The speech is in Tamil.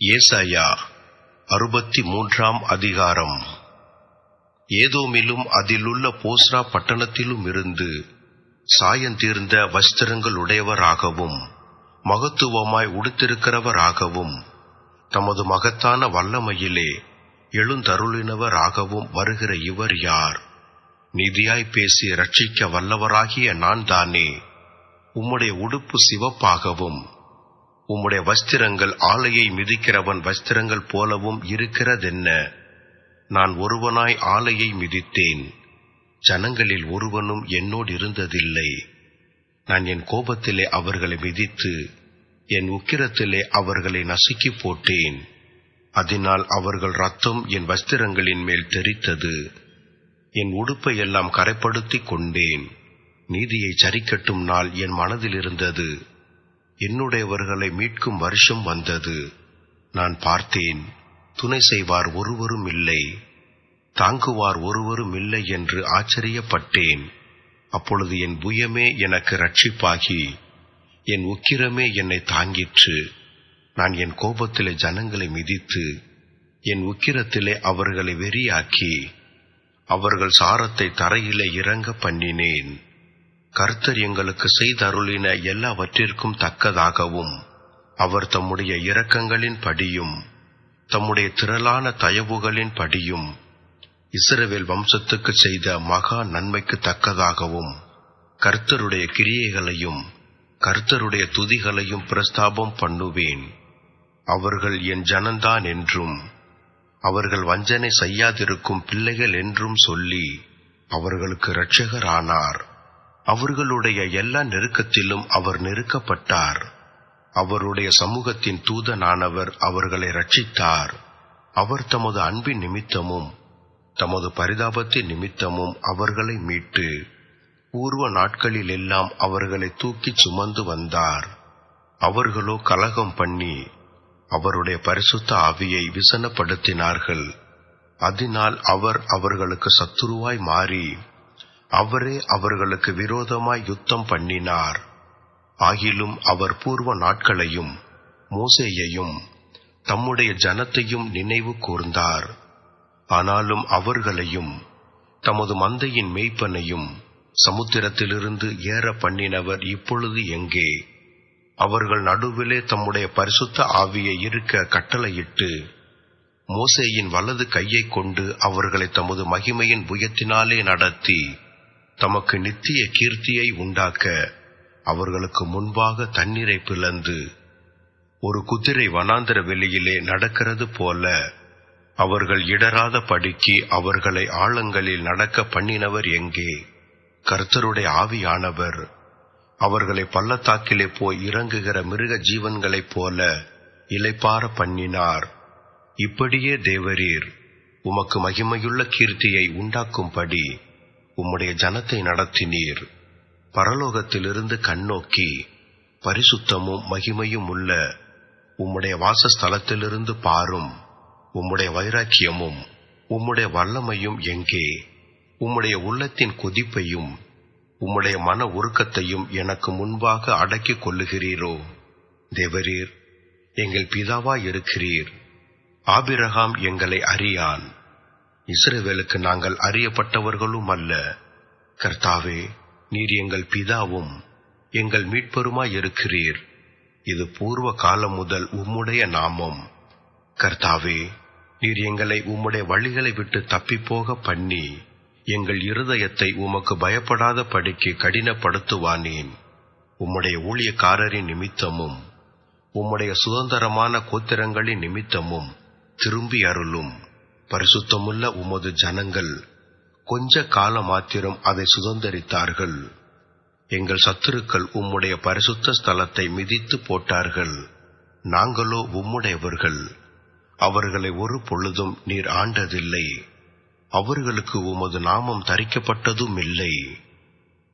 ஏசாயா அறுபத்தி மூன்றாம் அதிகாரம். ஏதோமிலும் அதிலுள்ள போஸ்ரா பட்டணத்திலும் இருந்து சாயந்தீர்ந்த வஸ்திரங்களுடையவராகவும் மகத்துவமாய் உடுத்திருக்கிறவராகவும் தமது மகத்தான வல்லமையிலே எழுந்தருளினவராகவும் வருகிற இவர் யார்? நிதியாய் பேசி ரட்சிக்க வல்லவராகிய நான் தானே உம்முடைய உடுப்பு சிவப்பாகவும் உம்முடைய வஸ்திரங்கள் ஆலையை மிதிக்கிறவன் வஸ்திரங்கள் போலவும் இருக்கிறதென்ன? நான் ஒருவனாய் ஆலையை மிதித்தேன். ஜனங்களில் ஒருவனும் என்னோடு இருந்ததில்லை. நான் என் கோபத்திலே அவர்களை மிதித்து என் உக்கிரத்திலே அவர்களை நசுக்கி போட்டேன். அதனால் அவர்கள் ரத்தம் என் வஸ்திரங்களின் மேல் தெரித்தது என் உடுப்பை எல்லாம் கரைப்படுத்திக் கொண்டேன். நீதியை சரிக்கட்டும் நாள் என் மனதில் இருந்தது. என்னுடையவர்களை மீட்கும் வருஷம் வந்தது. நான் பார்த்தேன் துணை செய்வார் ஒருவரும் இல்லை தாங்குவார் ஒருவரும் இல்லை என்று ஆச்சரியப்பட்டேன். அப்பொழுது என் புயமே எனக்கு ரட்சிப்பாகி என் உக்கிரமே என்னை தாங்கிற்று. நான் என் கோபத்திலே ஜனங்களை மிதித்து என் உக்கிரத்திலே அவர்களை வெறியாக்கி அவர்கள் சாரத்தை தரையிலே இறங்க பண்ணினேன். கர்த்தர் எங்களுக்கு செய்தருளின எல்லாவற்றிற்கும் தக்கதாகவும் அவர் தம்முடைய இரக்கங்களின் படியும் தம்முடைய திரளான தயவுகளின் படியும் இஸ்ரவேல் வம்சத்துக்கு செய்த மகா நன்மைக்கு தக்கதாகவும் கர்த்தருடைய கிரியைகளையும் கர்த்தருடைய துதிகளையும் பிரஸ்தாபம் பண்ணுவேன். அவர்கள் என் ஜனந்தான் என்றும் அவர்கள் வஞ்சனை செய்யாதிருக்கும் பிள்ளைகள் என்றும் சொல்லி அவர்களுக்கு இரட்சகரானார். அவர்களுடைய எல்லா நெருக்கத்திலும் அவர் நெருக்கப்பட்டார். அவருடைய சமூகத்தின் தூதனானவர் அவர்களை ரட்சித்தார் அவர் தமது அன்பின் நிமித்தமும் தமது பரிதாபத்தின் நிமித்தமும் அவர்களை மீட்டு பூர்வ நாட்களில் எல்லாம் அவர்களை தூக்கிச் சுமந்து வந்தார். அவர்களோ கலகம் பண்ணி அவருடைய பரிசுத்த ஆவியை விசனப்படுத்தினார்கள். அதனால் அவர் அவர்களுக்கு சத்துருவாய் மாறி அவரே அவர்களுக்கு விரோதமாய் யுத்தம் பண்ணினார். ஆகிலும் அவர் பூர்வ நாட்களையும் மோசேயையும் தம்முடைய ஜனத்தையும் நினைவு கூர்ந்தார். ஆனாலும் அவர்களையும் தமது மந்தையின் மெய்ப்பனையும் சமுத்திரத்திலிருந்து ஏற பண்ணினவர் இப்பொழுது எங்கே? அவர்கள் நடுவிலே தம்முடைய பரிசுத்த ஆவியை இருக்க கட்டளையிட்டு மோசேயின் வலது கையை கொண்டு அவர்களை தமது மகிமையின் புயத்தினாலே நடத்தி தமக்கு நித்திய கீர்த்தியை உண்டாக்க அவர்களுக்கு முன்பாக தண்ணீரை பிளந்து ஒரு குதிரை வனாந்திர வெளியிலே நடக்கிறது போல அவர்கள் இடராத படிக்கு அவர்களை ஆழங்களில் நடக்க பண்ணினவர் எங்கே? கர்த்தருடைய ஆவியானவர். அவர்களை பள்ளத்தாக்கிலே போய் இறங்குகிற மிருக ஜீவன்களைப் போல இலைப்பார பண்ணினார். இப்படியே தேவரீர் உமக்கு மகிமையுள்ள கீர்த்தியை உண்டாக்கும்படி உம்முடைய ஜனத்தை நடத்தினீர். பரலோகத்திலிருந்து கண்ணோக்கி பரிசுத்தமும் மகிமையும் உள்ள உம்முடைய வாசஸ்தலத்திலிருந்து பாரும் உம்முடைய வைராக்கியமும் உம்முடைய வல்லமையும் எங்கே? உம்முடைய உள்ளத்தின் கொதிப்பையும் உம்முடைய மன உருக்கத்தையும் எனக்கு முன்பாக அடக்கிக் கொள்ளுகிறீரோ? தேவரீர் எங்கள் பிதாவா இருக்கிறீர். ஆபிரகாம் எங்களை அறியான். இஸ்ரவேலுக்கு நாங்கள் அறியப்பட்டவர்களும் அல்ல. கர்த்தாவே நீர் எங்கள் பிதாவும் எங்கள் மீட்பருமாய் இருக்கிறீர் இது பூர்வ காலம் முதல் உம்முடைய நாமம். கர்த்தாவே நீர் எங்களை உம்முடைய வழிகளை விட்டு தப்பிப்போக பண்ணி எங்கள் இருதயத்தை உமக்கு பயப்படாத படிக்கு கடினப்படுத்துவானேன். உம்முடைய ஊழியக்காரரின் நிமித்தமும் உம்முடைய சுதந்திரமான கோத்திரங்களின் நிமித்தமும் திரும்பி அருளும். பரிசுத்தமுள்ள உமது ஜனங்கள் கொஞ்ச கால மாத்திரம் அதை சுதந்திரித்தார்கள். எங்கள் சத்துருக்கள் உம்முடைய பரிசுத்த ஸ்தலத்தை மிதித்து போட்டார்கள். நாங்களோ உம்முடையவர்கள். அவர்களை ஒரு பொழுதும் நீர் ஆண்டதில்லை. அவர்களுக்கு உமது நாமம் தரிக்கப்பட்டதும் இல்லை.